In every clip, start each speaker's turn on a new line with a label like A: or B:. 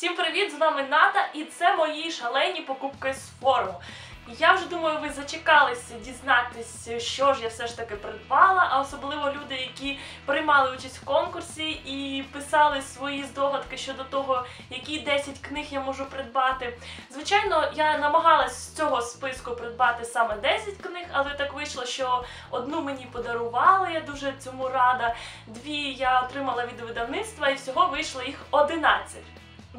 A: Всім привіт! З вами Ната, і це мої шалені покупки з форуму. Я вже думаю, ви зачекалися дізнатися, що ж я все ж таки придбала, а особливо люди, які приймали участь в конкурсі і писали свої здогадки щодо того, які 10 книг я можу придбати. Звичайно, я намагалась з цього списку придбати саме 10 книг, але так вийшло, що одну мені подарували, я дуже цьому рада. Дві я отримала від видавництва, і всього вийшло їх 11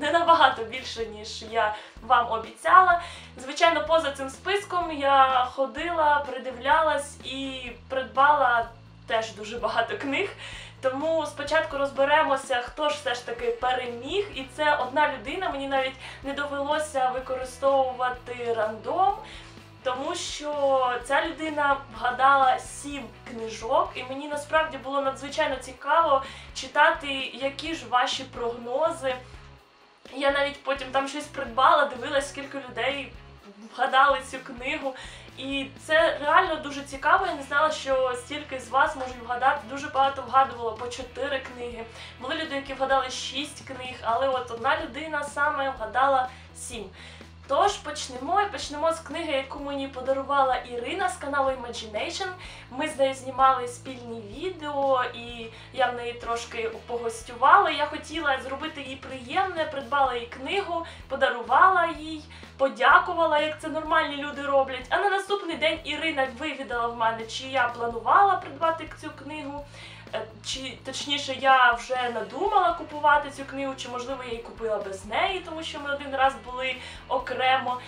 A: не набагато більше, ніж я вам обіцяла. Звичайно, поза цим списком я ходила, придивлялась і придбала теж дуже багато книг. Тому спочатку розберемося, хто ж все ж таки переміг, і це одна людина. Мені навіть не довелося використовувати рандом. Тому що ця людина вгадала сім книжок, і мені насправді було надзвичайно цікаво читати, які ж ваші прогнози. Я навіть потім там щось придбала, дивилась, скільки людей вгадали цю книгу. І це реально дуже цікаво. Я не знала, що стільки з вас можуть вгадати. Дуже багато вгадувало по чотири книги. Були люди, які вгадали шість книг, але от одна людина саме вгадала сім. Тож почнемо і почнемо з книги, яку мені подарувала Ірина з каналу Imagination. Ми з нею знімали спільні відео, і я в неї трошки погостювала. Я хотіла зробити їй приємне, придбала їй книгу, подарувала їй, подякувала, як це нормальні люди роблять. А на наступний день Ірина вивідала в мене, чи я планувала придбати цю книгу. Е, чи точніше я вже надумала купувати цю книгу, чи можливо я її купила без неї, тому що ми один раз були окремо.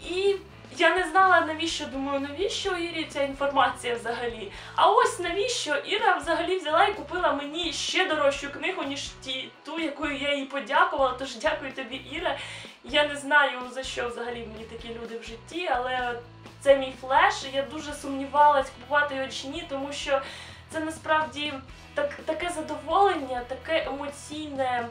A: І я не знала, навіщо думаю, навіщо Ірі ця інформація взагалі. А ось навіщо Іра взагалі взяла і купила мені ще дорожчу книгу, ніж ті, ту, якою я їй подякувала. Тож дякую тобі, Іра. Я не знаю за що взагалі мені такі люди в житті, але це мій флеш. і Я дуже сумнівалась, купувати його чи ні, тому що це насправді так, таке задоволення, таке емоційне,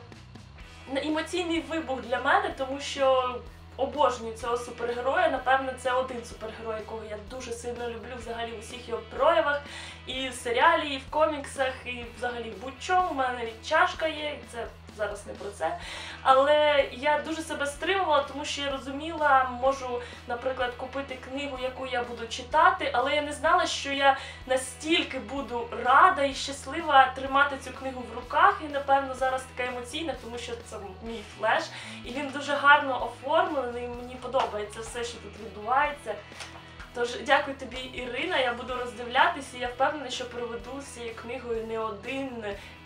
A: емоційний вибух для мене, тому що обожнюю цього супергероя. Напевно, це один супергерой, якого я дуже сильно люблю взагалі в усіх його проявах. І в серіалі, і в коміксах, і взагалі в будь-чому. У мене чашка є, і це зараз не про це. Але я дуже себе стримувала, тому що я розуміла, можу, наприклад, купити книгу, яку я буду читати, але я не знала, що я настільки буду рада і щаслива тримати цю книгу в руках. І, напевно, зараз така емоційна, тому що це мій флеш. І він дуже гарно оформлений. Мені подобається все, що тут відбувається. Тож дякую тобі, Ірина. Я буду роздивлятися. і Я впевнена, що проведу з цією книгою не один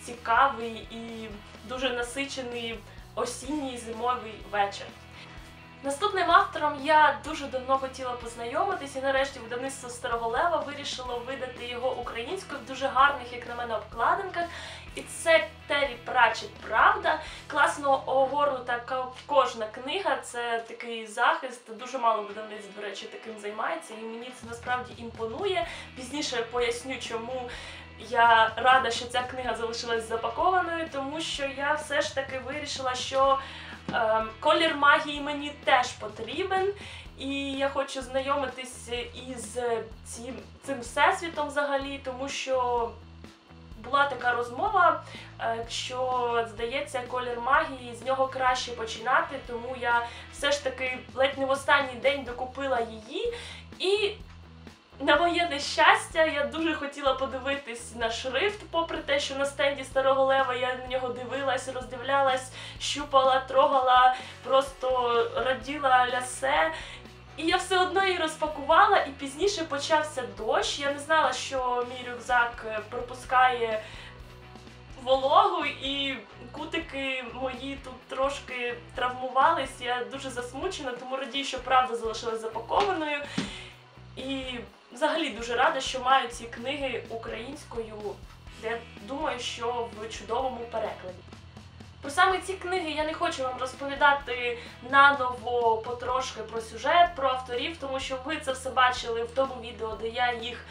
A: цікавий і дуже насичений осінній зимовий вечір. Наступним автором я дуже давно хотіла познайомитися, і нарешті видавництво Старого Лева вирішило видати його українською в дуже гарних, як на мене, обкладинках. І це Террі Прачет Правда. Класно огорнута кожна книга. Це такий захист. Дуже мало видавниць, до речі, таким займається, і мені це насправді імпонує. Пізніше поясню, чому. Я рада, що ця книга залишилась запакованою, тому що я все ж таки вирішила, що е, колір магії мені теж потрібен, і я хочу знайомитись із цим, цим всесвітом взагалі, тому що була така розмова, е, що здається, колір магії з нього краще починати, тому я все ж таки ледь не в останній день докупила її. І на моє нещастя, я дуже хотіла подивитись на шрифт, попри те, що на стенді старого лева я на нього дивилась, роздивлялась, щупала, трогала, просто раділа лясе. І я все одно її розпакувала, і пізніше почався дощ. Я не знала, що мій рюкзак е, пропускає вологу, і кутики мої тут трошки травмувались. Я дуже засмучена, тому радію, що правда залишилась запакованою. І взагалі дуже рада, що маю ці книги українською. Я думаю, що в чудовому перекладі. Про саме ці книги я не хочу вам розповідати наново потрошки про сюжет, про авторів, тому що ви це все бачили в тому відео, де я їх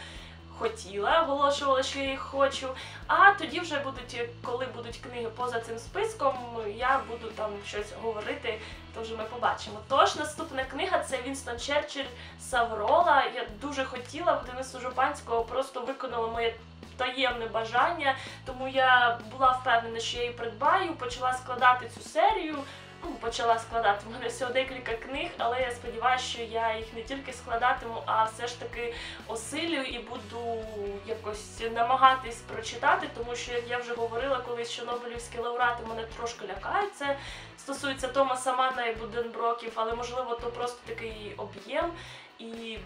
A: хотіла, оголошувала, що я їх хочу. А тоді вже будуть, коли будуть книги поза цим списком, я буду там щось говорити, то вже ми побачимо. Тож наступна книга це Вінстон Черчилль Саврола. Я дуже хотіла в Денису Жупанського, просто виконала моє таємне бажання, тому я була впевнена, що я її придбаю, почала складати цю серію. Ну, почала складати. У мене всього декілька книг, але я сподіваюся, що я їх не тільки складатиму, а все ж таки осилюю і буду якось намагатись прочитати, тому що, як я вже говорила колись, що Нобелівські лауреати мене трошки лякають. Це стосується Томаса Манна і Буденброків, але можливо то просто такий об'єм. І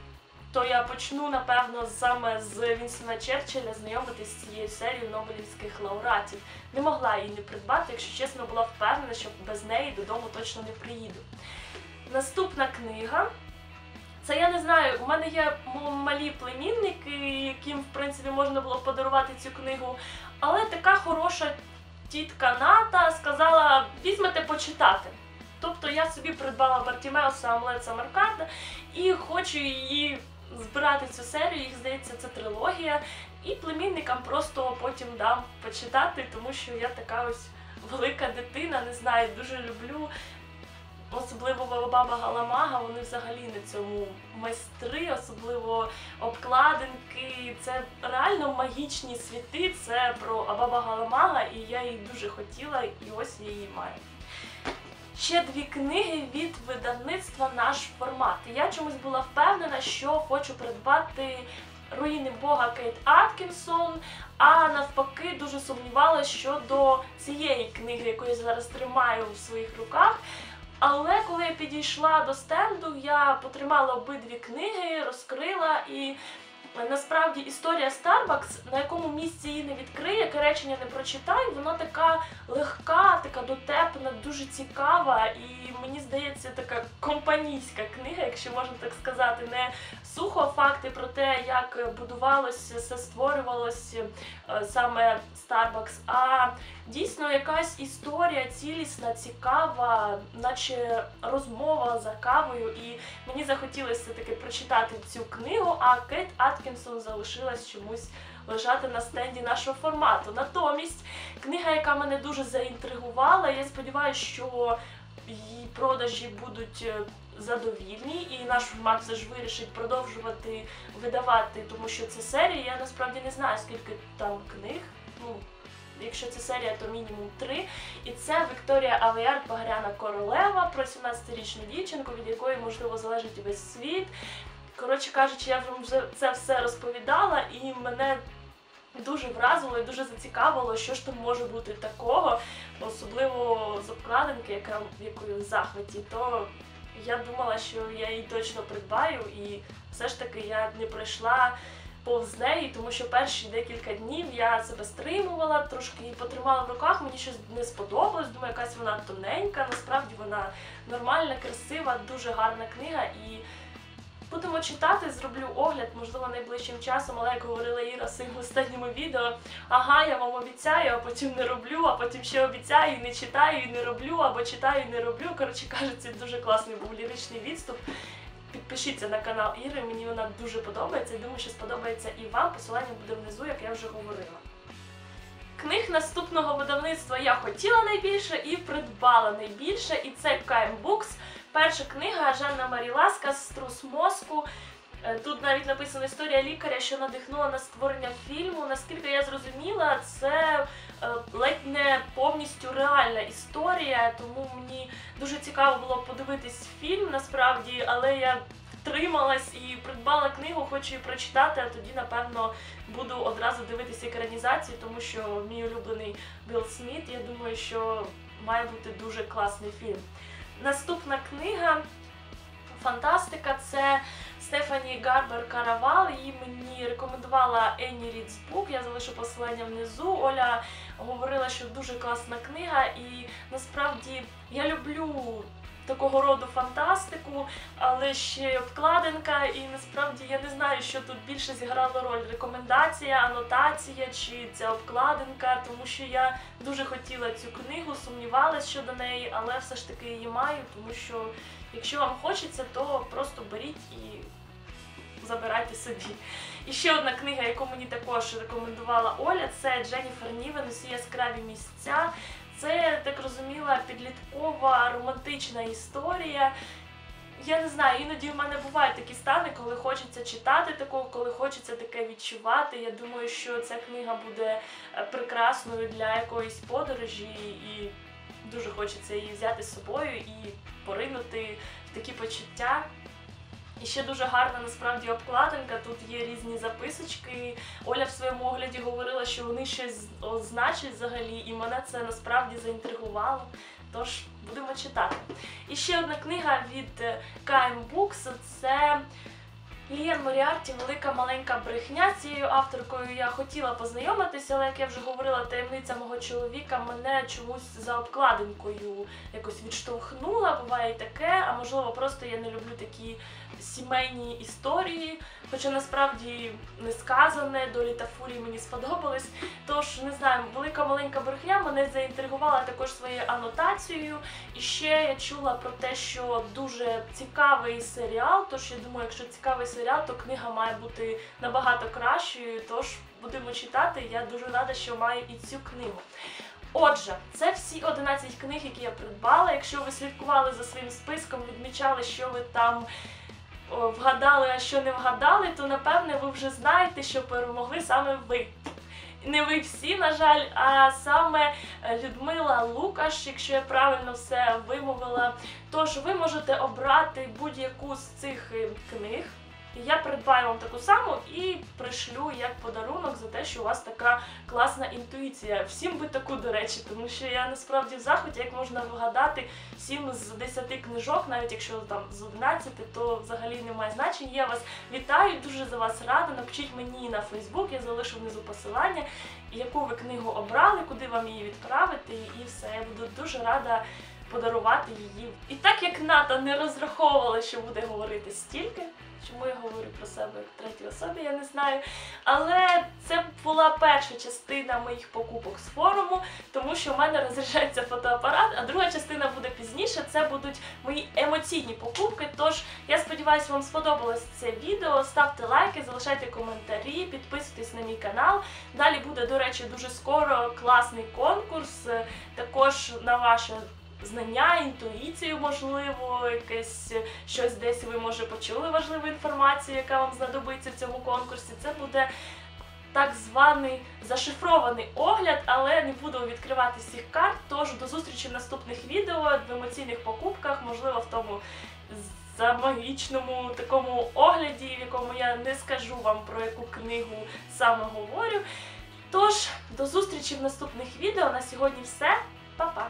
A: то я почну, напевно, саме з Вінсона Черчилля знайомитись з цією серією Нобелівських лауреатів. Не могла її не придбати, якщо чесно, була впевнена, що без неї додому точно не приїду. Наступна книга. Це я не знаю, у мене є малі племінники, яким, в принципі, можна було подарувати цю книгу. Але така хороша тітка Ната сказала: візьмете почитати. Тобто я собі придбала Бартімеуса Амлет Самарканда і хочу її збирати цю серію. Їх здається, це трилогія. І племінникам просто потім дам почитати, тому що я така ось велика дитина, не знаю, дуже люблю. Особливо Баба Галамага, вони взагалі на цьому майстри, особливо обкладинки. Це реально магічні світи. Це про Абаба Галамага, і я її дуже хотіла, і ось я її маю. Ще дві книги від видавництва наш формат. Я чомусь була впевнена, що хочу придбати руїни Бога Кейт Аткінсон, а навпаки дуже сумнівалася щодо цієї книги, яку я зараз тримаю в своїх руках. Але коли я підійшла до стенду, я потримала обидві книги, розкрила і. Насправді історія Starbucks, на якому місці її не відкриє, яке речення не прочитай, вона така легка, така дотепна, дуже цікава, і мені здається, така компанійська книга, якщо можна так сказати, не сухо факти про те, як будувалося, все створювалося е, саме Starbucks, а дійсно якась історія цілісна, цікава, наче розмова за кавою. І мені захотілося таки прочитати цю книгу, а Кейт Аткінсон залишилась чомусь лежати на стенді нашого формату. Натомість книга, яка мене дуже заінтригувала, я сподіваюся, що її продажі будуть е, задовільні, і наш формат все ж вирішить продовжувати видавати, тому що це серія. Я насправді не знаю, скільки там книг. Ну, Якщо це серія, то мінімум три. І це Вікторія Авеяр Багряна Королева про 17-річну дівчинку, від якої можливо залежить весь світ. Коротше кажучи, я вам це все розповідала, і мене дуже вразило і дуже зацікавило, що ж там може бути такого, особливо з обкладинки, яка якою в захваті, то я думала, що я її точно придбаю, і все ж таки я не пройшла повз неї, тому що перші декілька днів я себе стримувала, трошки її потримала в руках, мені щось не сподобалось, думаю, якась вона тоненька, насправді вона нормальна, красива, дуже гарна книга. і Будемо читати, зроблю огляд, можливо, найближчим часом, але як говорила Іра в своєму останньому відео, ага, я вам обіцяю, а потім не роблю, а потім ще обіцяю, і не читаю, і не роблю, або читаю, і не роблю. Коротше кажучи, це дуже класний був ліричний відступ. Підпишіться на канал Іри, мені вона дуже подобається. Думаю, що сподобається і вам. Посилання буде внизу, як я вже говорила. Книг наступного видавництва я хотіла найбільше і придбала найбільше, і це KM Books. Перша книга Жанна Маріласка Струс мозку. Е, Тут навіть написана історія лікаря, що надихнула на створення фільму. Наскільки я зрозуміла, це е, ледь не повністю реальна історія, тому мені дуже цікаво було подивитись фільм насправді, але я втрималась і придбала книгу, хочу її прочитати, а тоді, напевно, буду одразу дивитися екранізацію, тому що мій улюблений Білл Сміт, я думаю, що має бути дуже класний фільм. Наступна книга фантастика це Стефані Гарбер Каравал. Її мені рекомендувала Енні Рідсбук. Я залишу посилання внизу. Оля говорила, що дуже класна книга, і насправді я люблю. Такого роду фантастику, але ще й обкладинка, і насправді я не знаю, що тут більше зіграло роль рекомендація, анотація чи ця обкладинка, тому що я дуже хотіла цю книгу, сумнівалась щодо неї, але все ж таки її маю, тому що якщо вам хочеться, то просто беріть і забирайте собі. І ще одна книга, яку мені також рекомендувала Оля, це Дженніфер Нівен «Усі яскраві місця. Це, так розуміла, підліткова романтична історія. Я не знаю, іноді в мене бувають такі стани, коли хочеться читати такого, коли хочеться таке відчувати. Я думаю, що ця книга буде е, прекрасною для якоїсь подорожі і дуже хочеться її взяти з собою і поринути в такі почуття. І ще дуже гарна насправді обкладинка. Тут є різні записочки. Оля в своєму огляді говорила, що вони щось значать взагалі, і мене це насправді заінтригувало. Тож будемо читати. І ще одна книга від е, KM Books – це Ліан Моріарті Велика маленька брехня. З цією авторкою я хотіла познайомитися, але як я вже говорила, таємниця мого чоловіка мене чомусь за обкладинкою якось відштовхнула. Буває і таке, а можливо, просто я не люблю такі сімейні історії. Хоча насправді не сказане, долі та фурії мені сподобались. Тож не знаю, велика маленька брехня мене заінтригувала також своєю анотацією. І ще я чула про те, що дуже цікавий серіал. Тож я думаю, якщо цікавий серіал, то книга має бути набагато кращою. Тож будемо читати. Я дуже рада, що маю і цю книгу. Отже, це всі 11 книг, які я придбала. Якщо ви слідкували за своїм списком, відмічали, що ви там вгадали, а що не вгадали, то напевне ви вже знаєте, що перемогли саме ви. Не ви всі, на жаль, а саме е, Людмила Лукаш, якщо я правильно все вимовила. Тож ви можете обрати будь-яку з цих е, книг. Я придбаю вам таку саму і пришлю як подарунок за те, що у вас така класна інтуїція. Всім би таку, до речі, тому що я насправді в захваті, як можна вгадати 7 з 10 книжок, навіть якщо там з 11, то взагалі немає значення. Я вас вітаю, дуже за вас рада. Напишіть мені на Фейсбук, я залишу внизу посилання, яку ви книгу обрали, куди вам її відправити, і все. Я буду дуже рада подарувати її. І так як Ната не розраховувала, що буде говорити стільки. Чому я говорю про себе як третій особі, я не знаю. Але це була перша частина моїх покупок з форуму, тому що в мене розряджається фотоапарат, а друга частина буде пізніше. Це будуть мої емоційні покупки. Тож я сподіваюся, вам сподобалось це відео. Ставте лайки, залишайте коментарі, підписуйтесь на мій канал. Далі буде, до речі, дуже скоро класний конкурс. е, Також на ваше знання, інтуїцію, можливо, якесь щось десь ви може почули важливу інформацію, яка вам знадобиться в цьому конкурсі. Це буде так званий зашифрований огляд, але не буду відкривати всіх карт. Тож до зустрічі в наступних відео в емоційних покупках, можливо, в тому замагічному такому огляді, в якому я не скажу вам про яку книгу саме говорю. Тож, до зустрічі в наступних відео. На сьогодні все. Па-па!